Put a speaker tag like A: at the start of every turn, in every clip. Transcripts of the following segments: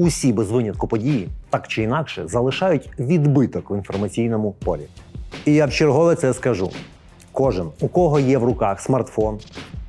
A: Усі без винятку події так чи інакше залишають відбиток в інформаційному полі. І я в чергове це скажу: кожен, у кого є в руках смартфон,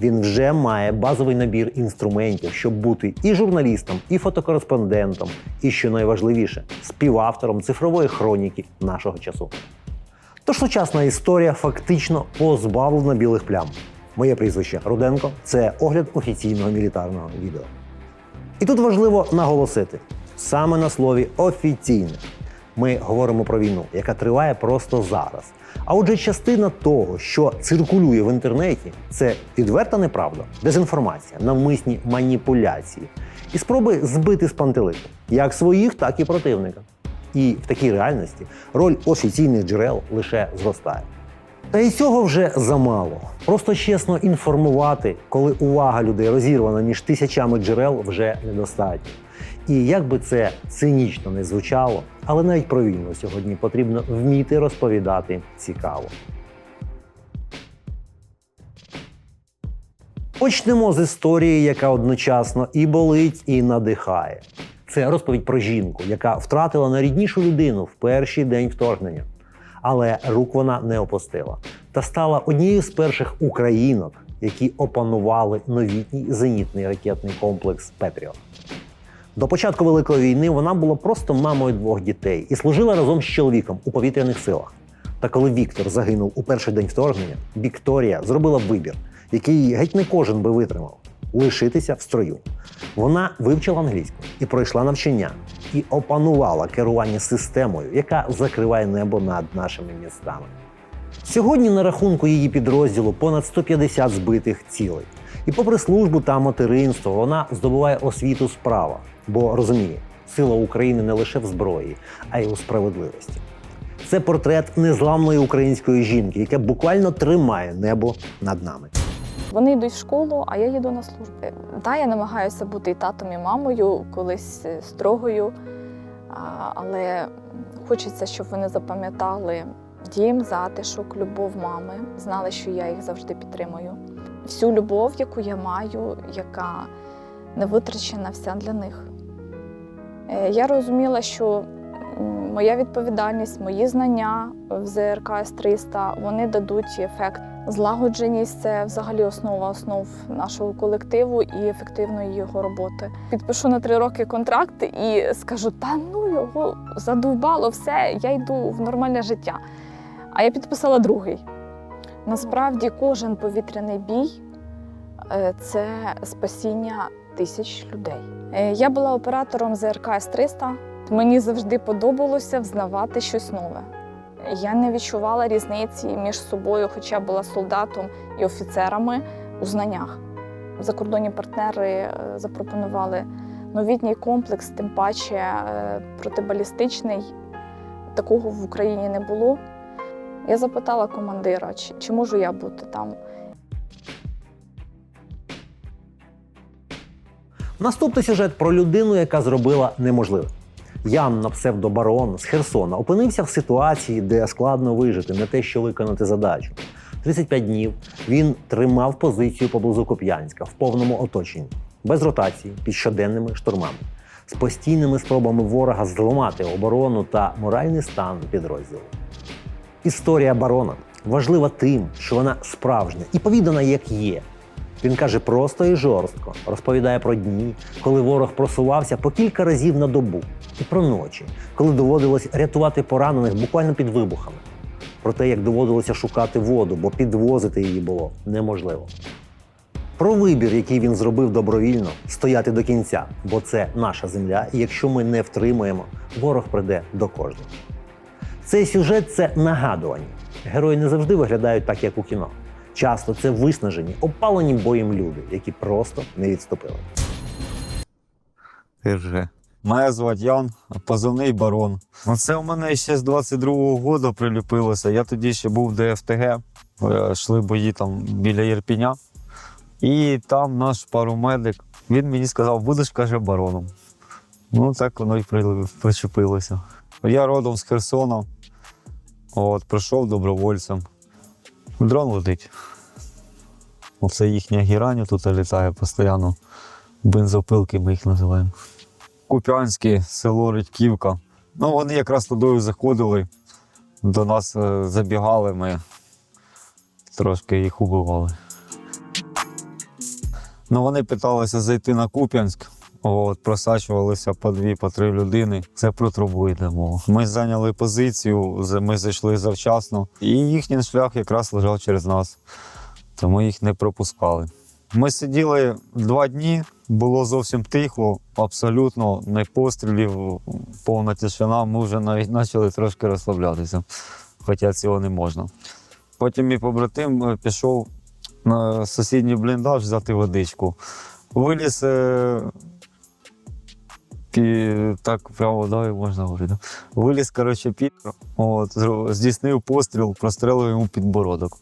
A: він вже має базовий набір інструментів, щоб бути і журналістом, і фотокореспондентом, і що найважливіше, співавтором цифрової хроніки нашого часу. Тож сучасна історія фактично позбавлена білих плям. Моє прізвище Руденко це огляд офіційного мілітарного відео. І тут важливо наголосити саме на слові офіційне. Ми говоримо про війну, яка триває просто зараз. А отже, частина того, що циркулює в інтернеті, це відверта неправда, дезінформація, навмисні маніпуляції і спроби збити з пантелику як своїх, так і противника. І в такій реальності роль офіційних джерел лише зростає. Та і цього вже замало. Просто чесно інформувати, коли увага людей розірвана між тисячами джерел, вже недостатньо. І як би це цинічно не звучало, але навіть про війну сьогодні потрібно вміти розповідати цікаво. Почнемо з історії, яка одночасно і болить, і надихає. Це розповідь про жінку, яка втратила найріднішу людину в перший день вторгнення. Але рук вона не опустила та стала однією з перших українок, які опанували новітній зенітний ракетний комплекс Петріот. До початку Великої війни вона була просто мамою двох дітей і служила разом з чоловіком у повітряних силах. Та коли Віктор загинув у перший день вторгнення, Вікторія зробила вибір, який геть не кожен би витримав лишитися в строю. Вона вивчила англійську і пройшла навчання, і опанувала керування системою, яка закриває небо над нашими містами. Сьогодні на рахунку її підрозділу понад 150 збитих цілей. І попри службу та материнство, вона здобуває освіту справа, бо розуміє, сила України не лише в зброї, а й у справедливості. Це портрет незламної української жінки, яка буквально тримає небо над нами.
B: Вони йдуть в школу, а я їду на службу. Та я намагаюся бути і татом, і мамою, колись е, строгою, але хочеться, щоб вони запам'ятали дім, затишок, любов мами, знали, що я їх завжди підтримую. Всю любов, яку я маю, яка не витрачена вся для них. Е, Я розуміла, що моя відповідальність, мої знання в ЗРК С-300 вони дадуть ефект. Злагодженість це взагалі основа основ нашого колективу і ефективної його роботи. Підпишу на три роки контракт і скажу: та ну його задовбало все, я йду в нормальне життя. А я підписала другий. Насправді, кожен повітряний бій е, це спасіння тисяч людей. Е, Я була оператором ЗРК С-300. Мені завжди подобалося взнавати щось нове. Я не відчувала різниці між собою, хоча була солдатом і офіцерами у знаннях. Закордонні партнери е, запропонували новітній комплекс, тим паче е, протибалістичний. Такого в Україні не було. Я запитала командира, чи, чи можу я бути там.
A: Наступний сюжет про людину, яка зробила неможливе. Ян на псевдобарон з Херсона опинився в ситуації, де складно вижити, не те, що виконати задачу. 35 днів він тримав позицію поблизу Куп'янська в повному оточенні, без ротації, під щоденними штурмами, з постійними спробами ворога зламати оборону та моральний стан підрозділу. Історія барона важлива тим, що вона справжня і повідана як є. Він каже просто і жорстко, розповідає про дні, коли ворог просувався по кілька разів на добу, і про ночі, коли доводилось рятувати поранених буквально під вибухами. Про те, як доводилося шукати воду, бо підвозити її було неможливо. Про вибір, який він зробив добровільно, стояти до кінця, бо це наша земля, і якщо ми не втримаємо, ворог прийде до кожного. Цей сюжет це нагадування. Герої не завжди виглядають так, як у кіно. Часто це виснажені, опалені боєм люди, які просто не відступили.
C: РЖ. Мене звати Ян, позивний барон. Оце у мене ще з 22-го року приліпилося. Я тоді ще був в ДФТГ, е, йшли бої там біля Єрпіня. І там наш паромедик, він мені сказав, будеш каже, бароном. Ну, так воно й причепилося. Я родом з Херсона. От, прийшов добровольцем. Дрон летить. Оце їхня гірань тут літає постійно. Бензопилки ми їх називаємо. Куп'янське, село Редьківка. Ну, вони якраз туди заходили, до нас е, забігали, ми трошки їх убивали. Ну, вони питалися зайти на Куп'янськ, от, просачувалися по дві, по три людини. Це про трубу йде мова. Ми зайняли позицію, ми зайшли завчасно, і їхній шлях якраз лежав через нас, тому їх не пропускали. Ми сиділи два дні, було зовсім тихо, абсолютно не пострілів, повна тишина. Ми вже навіть почали трошки розслаблятися, хоча цього не можна. Потім мій побратим е, пішов на сусідній бліндаж взяти водичку. Виліз. Пі- Так, прямо да, можна говорити. Виліз, коротше, пір, от, здійснив постріл, прострелив йому підбородок.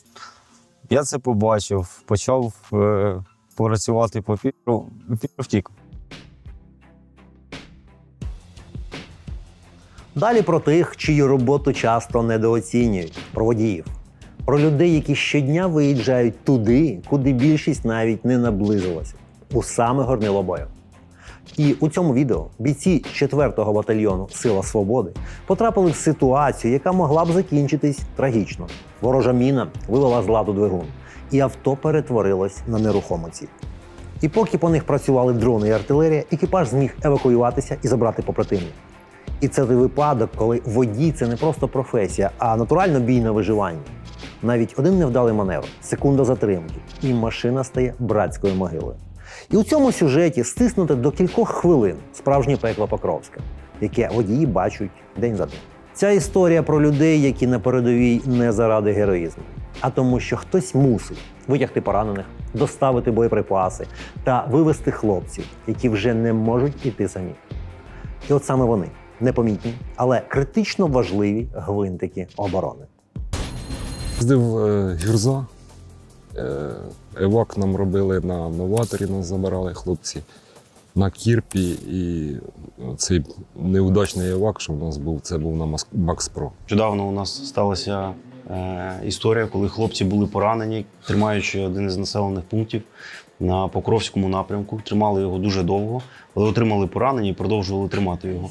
C: Я це побачив, почав е, працювати по піру, пір втік.
A: Далі про тих, чию роботу часто недооцінюють, про водіїв, про людей, які щодня виїжджають туди, куди більшість навіть не наблизилася, у саме горнило бою. І у цьому відео бійці 4-го батальйону Сила Свободи потрапили в ситуацію, яка могла б закінчитись трагічно. Ворожа міна вивела з ладу двигун, і авто перетворилось на нерухому. І поки по них працювали дрони і артилерія, екіпаж зміг евакуюватися і забрати побратимів. І це той випадок, коли водій це не просто професія, а натурально бій на виживання. Навіть один невдалий маневр, секунда затримки, і машина стає братською могилою. І у цьому сюжеті стиснути до кількох хвилин справжнє пекло Покровська, яке водії бачать день за днем. Ця історія про людей, які на передовій не заради героїзму, а тому, що хтось мусить витягти поранених, доставити боєприпаси та вивести хлопців, які вже не можуть іти самі. І от саме вони непомітні, але критично важливі гвинтики оборони.
D: Їздив е, гюрза. Евак нам робили на новаторі, нас забирали хлопці на Кірпі. І цей неудачний евак, що в нас був, це був на Мас- Макс Про.
E: Нещодавно у нас сталася е, історія, коли хлопці були поранені, тримаючи один із населених пунктів на Покровському напрямку. Тримали його дуже довго, але отримали поранення і продовжували тримати його.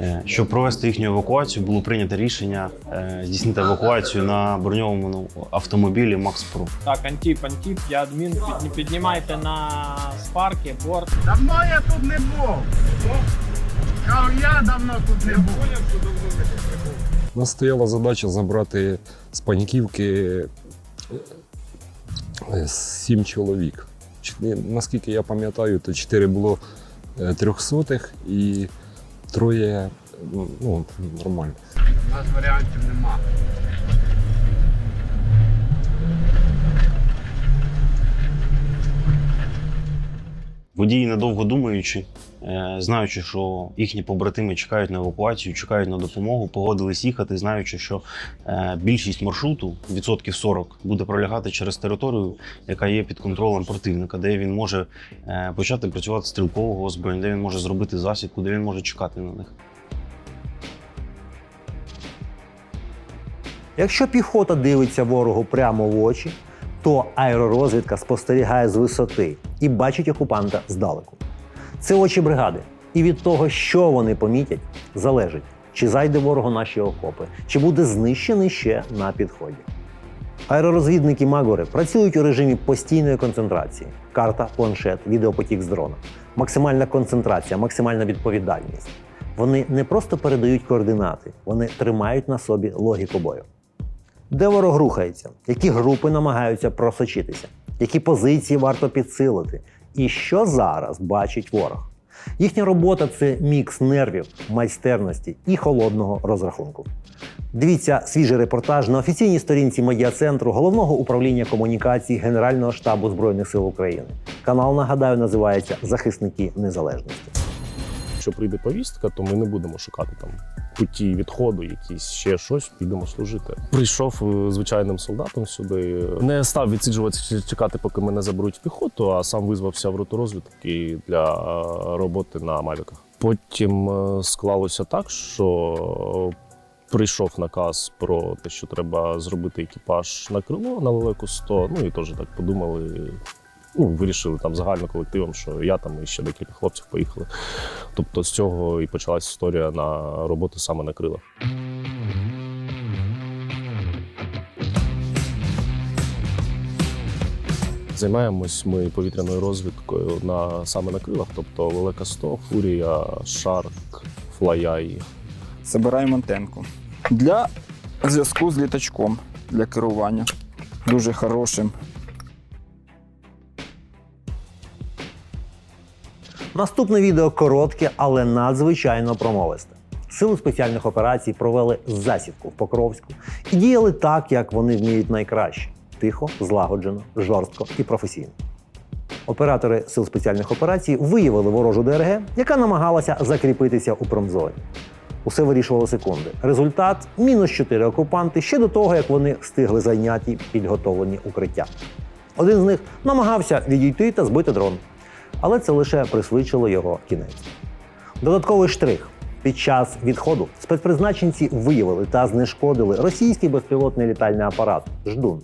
E: Е, щоб провести їхню евакуацію, було прийнято рішення е, здійснити евакуацію на броньованому автомобілі Макс Про.
F: Так, Антіп, Антіп, я адмін. Підні- Піднімайте на спарки, борт.
G: Давно я тут не був. Кажу, я давно тут не був.
D: У нас стояла задача забрати з паньківки е, сім чоловік. Наскільки я пам'ятаю, то чотири було трьохсотих і троє ну, ну, нормально.
G: У нас варіантів нема.
E: Водії, недовго думаючи, знаючи, що їхні побратими чекають на евакуацію, чекають на допомогу, погодились їхати, знаючи, що е, більшість маршруту, відсотків 40, буде пролягати через територію, яка є під контролем противника, де він може е, почати працювати стрілкового озброєння, де він може зробити засідку, де він може чекати на них.
A: Якщо піхота дивиться ворогу прямо в очі, то аеророзвідка спостерігає з висоти і бачить окупанта здалеку. Це очі бригади. І від того, що вони помітять, залежить, чи зайде ворог наші окопи, чи буде знищений ще на підході. Аеророзвідники Магори працюють у режимі постійної концентрації: карта, планшет, відеопотік з дрона, максимальна концентрація, максимальна відповідальність. Вони не просто передають координати, вони тримають на собі логіку бою. Де ворог рухається, які групи намагаються просочитися, які позиції варто підсилити, і що зараз бачить ворог. Їхня робота це мікс нервів, майстерності і холодного розрахунку. Дивіться свіжий репортаж на офіційній сторінці медіа-центру головного управління комунікацій Генерального штабу Збройних сил України. Канал, нагадаю, називається Захисники Незалежності.
H: Якщо прийде повістка, то ми не будемо шукати там путі відходу, якісь ще щось, підемо служити. Прийшов е, звичайним солдатом сюди, не став відсиджуватися чекати, поки мене заберуть в піхоту, а сам визвався в роту розвідки для е, роботи на мавіках. Потім е, склалося так, що прийшов наказ про те, що треба зробити екіпаж на крило на лелеку 100. Ну і теж так подумали, Ну, вирішили там загально колективом, що я там і ще декілька хлопців поїхали. Тобто з цього і почалась історія на роботу саме на крилах. Займаємось ми повітряною розвідкою на саме на крилах, тобто Велика 100, Фурія, Шарк, Флаяй.
I: Забираємо антенку. Для зв'язку з літачком для керування. Дуже хорошим.
A: Наступне відео коротке, але надзвичайно промовисте. Сили спеціальних операцій провели засідку в Покровську і діяли так, як вони вміють найкраще: тихо, злагоджено, жорстко і професійно. Оператори сил спеціальних операцій виявили ворожу ДРГ, яка намагалася закріпитися у промзоні. Усе вирішували секунди. Результат мінус 4 окупанти ще до того, як вони встигли зайняти підготовлені укриття. Один з них намагався відійти та збити дрон, але це лише пришвидшило його кінець. Додатковий штрих. Під час відходу спецпризначенці виявили та знешкодили російський безпілотний літальний апарат Ждун.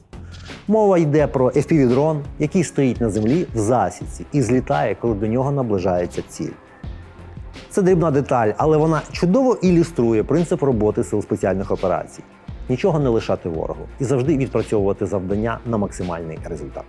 A: Мова йде про FPV-дрон, який стоїть на землі в засідці і злітає, коли до нього наближається ціль. Це дрібна деталь, але вона чудово ілюструє принцип роботи сил спеціальних операцій. Нічого не лишати ворогу і завжди відпрацьовувати завдання на максимальний результат.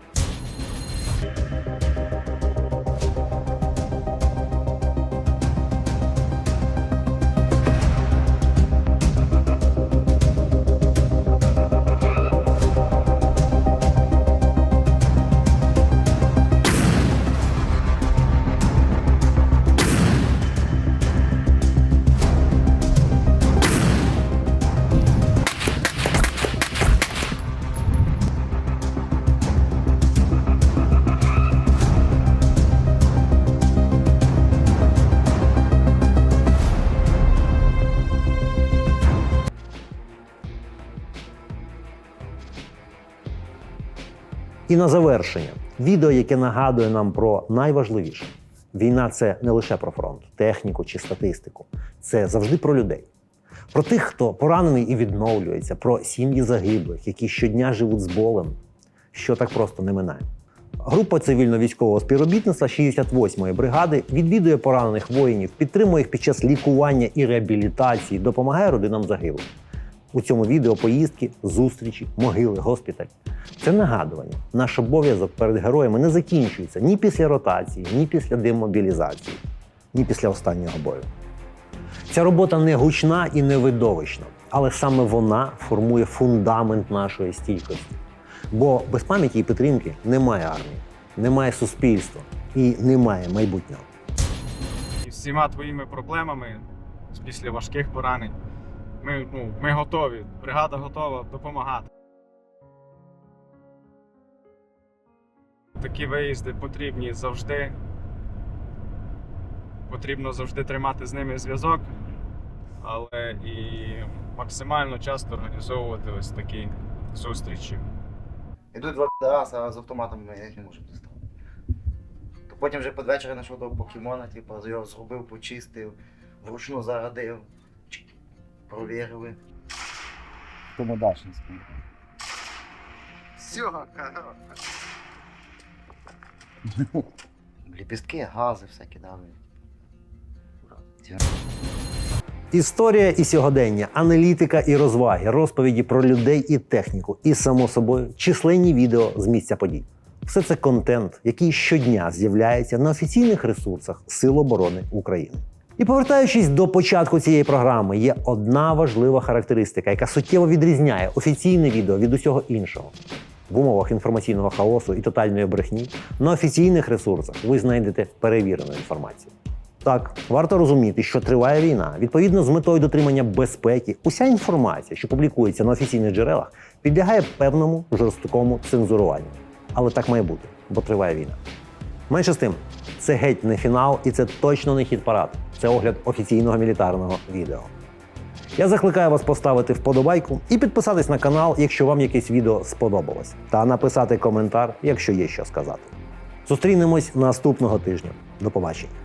A: І на завершення відео, яке нагадує нам про найважливіше: війна це не лише про фронт, техніку чи статистику. Це завжди про людей. Про тих, хто поранений і відновлюється, про сім'ї загиблих, які щодня живуть з болем, що так просто не минає. Група цивільно-військового співробітництва 68-ї бригади відвідує поранених воїнів, підтримує їх під час лікування і реабілітації, допомагає родинам загиблих. У цьому відео поїздки, зустрічі, могили, госпіталь. Це нагадування. Наш обов'язок перед героями не закінчується ні після ротації, ні після демобілізації, ні після останнього бою. Ця робота не гучна і не видовищна, але саме вона формує фундамент нашої стійкості. Бо без пам'яті і підтримки немає армії, немає суспільства і немає майбутнього.
F: І всіма твоїми проблемами після важких поранень. Ми, ну, ми готові. Бригада готова допомагати. Такі виїзди потрібні завжди. Потрібно завжди тримати з ними зв'язок, але і максимально часто організовувати ось такі зустрічі.
J: Ідуть два підараси, а з автоматом я їх не можу дістати. Потім вже під знайшов того покемона, типу, його зробив, почистив, вручну зарадив, провірили.
I: Тому Дачинський.
J: Все, Ліпістки, гази все кидали.
A: Історія і сьогодення, аналітика і розваги, розповіді про людей і техніку, і само собою численні відео з місця подій. Все це контент, який щодня з'являється на офіційних ресурсах Сил оборони України. І повертаючись до початку цієї програми, є одна важлива характеристика, яка суттєво відрізняє офіційне відео від усього іншого. В умовах інформаційного хаосу і тотальної брехні на офіційних ресурсах ви знайдете перевірену інформацію. Так, варто розуміти, що триває війна. Відповідно, з метою дотримання безпеки, уся інформація, що публікується на офіційних джерелах, підлягає певному жорсткому цензуруванню. Але так має бути, бо триває війна. Менше з тим, це геть не фінал, і це точно не хід парад. Це огляд офіційного мілітарного відео. Я закликаю вас поставити вподобайку і підписатись на канал, якщо вам якесь відео сподобалось, та написати коментар, якщо є що сказати. Зустрінемось наступного тижня. До побачення.